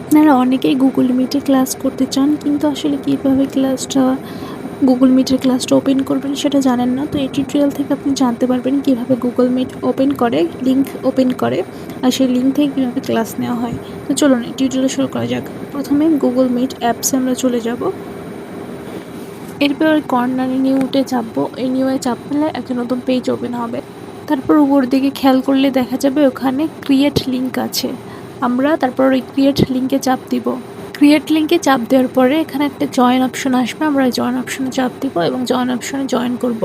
আপনারা অনেকেই গুগল মিটে ক্লাস করতে চান, কিন্তু আসলে কীভাবে ক্লাসটা গুগল মিটের ক্লাসটা ওপেন করবেন সেটা জানেন না। তো এই টিউটোরিয়াল থেকে আপনি জানতে পারবেন কীভাবে গুগল মিট ওপেন করে লিঙ্ক ওপেন করে, আর সেই লিঙ্ক থেকে কীভাবে ক্লাস নেওয়া হয়। তো চলুন এই টিউটোরিয়াল শুরু করা যাক। প্রথমে গুগল মিট অ্যাপসে আমরা চলে যাব। এরপর কর্নারে নিউতে চাপবো। এই নিউয়ে চাপলে একটা নতুন পেজ ওপেন হবে। তারপর উপর দিকে খেয়াল করলে দেখা যাবে ওখানে ক্রিয়েট লিঙ্ক আছে। আমরা তারপর ওই ক্রিয়েট লিঙ্কে চাপ দিব। ক্রিয়েট লিঙ্কে চাপ দেওয়ার পরে এখানে একটা জয়েন অপশন আসবে, আমরা জয়েন অপশনে চাপ দিব এবং জয়েন অপশনে জয়েন করব।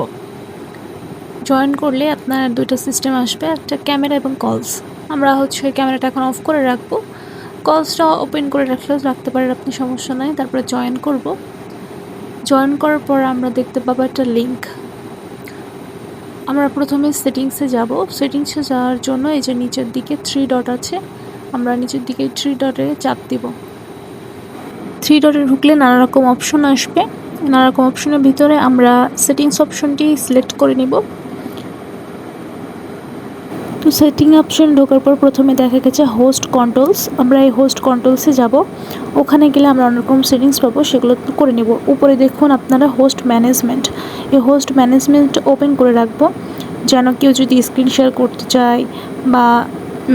জয়েন করলে আপনার দুইটা সিস্টেম আসবে, একটা ক্যামেরা এবং কলস আমরা হচ্ছে ক্যামেরাটা এখন অফ করে রাখব। কলসটা ওপেন করে রাখলেও রাখতে পারেন আপনি, সমস্যা নাই। তারপরে জয়েন করব। জয়েন করার পর আমরা দেখতে পাবো একটা লিঙ্ক আমরা প্রথমে সেটিংসে যাব। সেটিংসে যাওয়ার জন্য এই যে নিচের দিকে থ্রি ডট আছে আমরা নিচের দিকে থ্রি ডটে চাপ দিব। থ্রি ডটে ঢুকলে নানা রকম অপশন আসবে। নানা রকম অপশনের ভিতরে আমরা সেটিংস অপশনটি সিলেক্ট করে নিব। তো সেটিং অপশন ঢোকার পর প্রথমে দেখা গেছে হোস্ট কন্ট্রোলস আমরা এই হোস্ট কন্ট্রোলসে যাব। ওখানে গেলে আমরা অনেক রকম সেটিংস পাবো, সেগুলো করে নেব। উপরে দেখুন আপনারা হোস্ট ম্যানেজমেন্ট এই হোস্ট ম্যানেজমেন্ট ওপেন করে রাখব। যেন কেউ যদি স্ক্রিন শেয়ার করতে চায় বা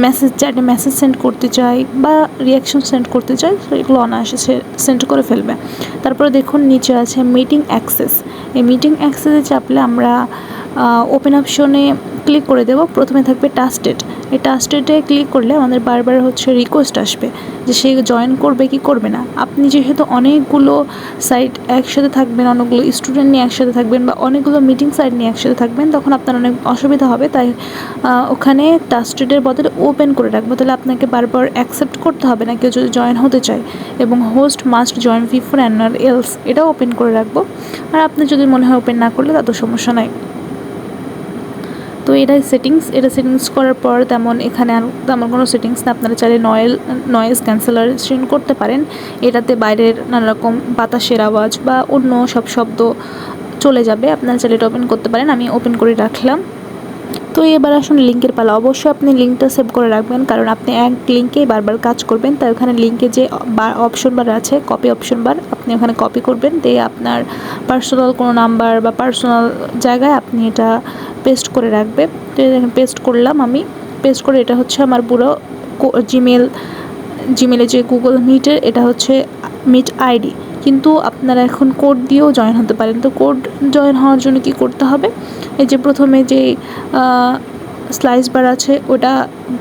মেসেজ চ্যাটে মেসেজ সেন্ড করতে চাই বা রিয়াকশন সেন্ড করতে চাই এগুলো অনায়াসে সেন্ড করে ফেলবে। তারপরে দেখুন, নিচে আছে মিটিং অ্যাক্সেস এই মিটিং অ্যাক্সেসে চাপলে আমরা ওপেন অপশনে ক্লিক করে দেব। প্রথমে থাকবে টাস্টেড এই টাস্টেডে ক্লিক করলে আমাদের বারবার হচ্ছে রিকোয়েস্ট আসবে যে সে জয়েন করবে কি করবে না। আপনি যেহেতু অনেকগুলো সাইট একসাথে থাকবেন, অনেকগুলো স্টুডেন্ট নিয়ে একসাথে থাকবেন বা অনেকগুলো মিটিং সাইট নিয়ে একসাথে থাকবেন, তখন আপনার অনেক অসুবিধা হবে। তাই ওখানে টাস্টেডের বদলে ওপেন করে রাখব। তাহলে আপনাকে বারবার অ্যাকসেপ্ট করতে হবে না কেউ যদি জয়েন হতে চায়। এবং host must join before anyone else এটাও ওপেন করে রাখব। আর আপনি যদি মনে হয় ওপেন না করলে তাতে সমস্যা নাই। তো এটাই সেটিংস এটা সেটিংস করার পর তেমন এখানে আর তেমন কোনো সেটিংস না। আপনারা চাইলে নয়েল নয়েজ ক্যান্সেলারেশন করতে পারেন। এটাতে বাইরের নানা রকম বাতাসের আওয়াজ বা অন্য সব শব্দ চলে যাবে। আপনারা চাইলে এটা ওপেন করতে পারেন। আমি ওপেন করে রাখলাম। তো এবার আসুন লিঙ্কের পালা। অবশ্যই আপনি লিঙ্কটা সেভ করে রাখবেন। কারণ আপনি এক লিঙ্কেই বারবার কাজ করবেন, তাই ওখানে লিঙ্কে যে অপশন বার আছে কপি অপশন বার, আপনি ওখানে কপি করবেন। দিয়ে আপনার পার্সোনাল কোনো নাম্বার বা পার্সোনাল জায়গায় আপনি এটা পেস্ট করে রাখবে। তো পেস্ট করলাম আমি। পেস্ট করে এটা হচ্ছে আমার পুরো জিমেল জিমেলে যে গুগল মিটের এটা হচ্ছে মিট আইডি কিন্তু আপনারা এখন কোড দিয়েও জয়েন হতে পারেন। তো কোড জয়েন হওয়ার জন্য কি করতে হবে? এই যে প্রথমে যে স্লাইস বার আছে, ওটা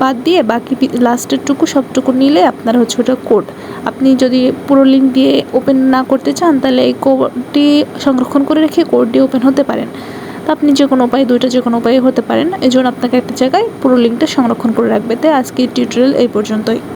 বাদ দিয়ে বাকি লাস্টেরটুকু সবটুকু নিলে আপনার হচ্ছে ওটা কোড আপনি যদি পুরো লিঙ্ক দিয়ে ওপেন না করতে চান, তাহলে এই কোডটি সংরক্ষণ করে রেখে কোড দিয়ে ওপেন হতে পারেন। তো আপনি যে কোনো উপায়ে, দুইটা যে কোনো উপায়ে হতে পারেন। এই জন্য আপনাকে একটা জায়গায় পুরো লিঙ্কটা সংরক্ষণ করে রাখবে। তাই আজকে টিউটোরিয়াল এই পর্যন্তই।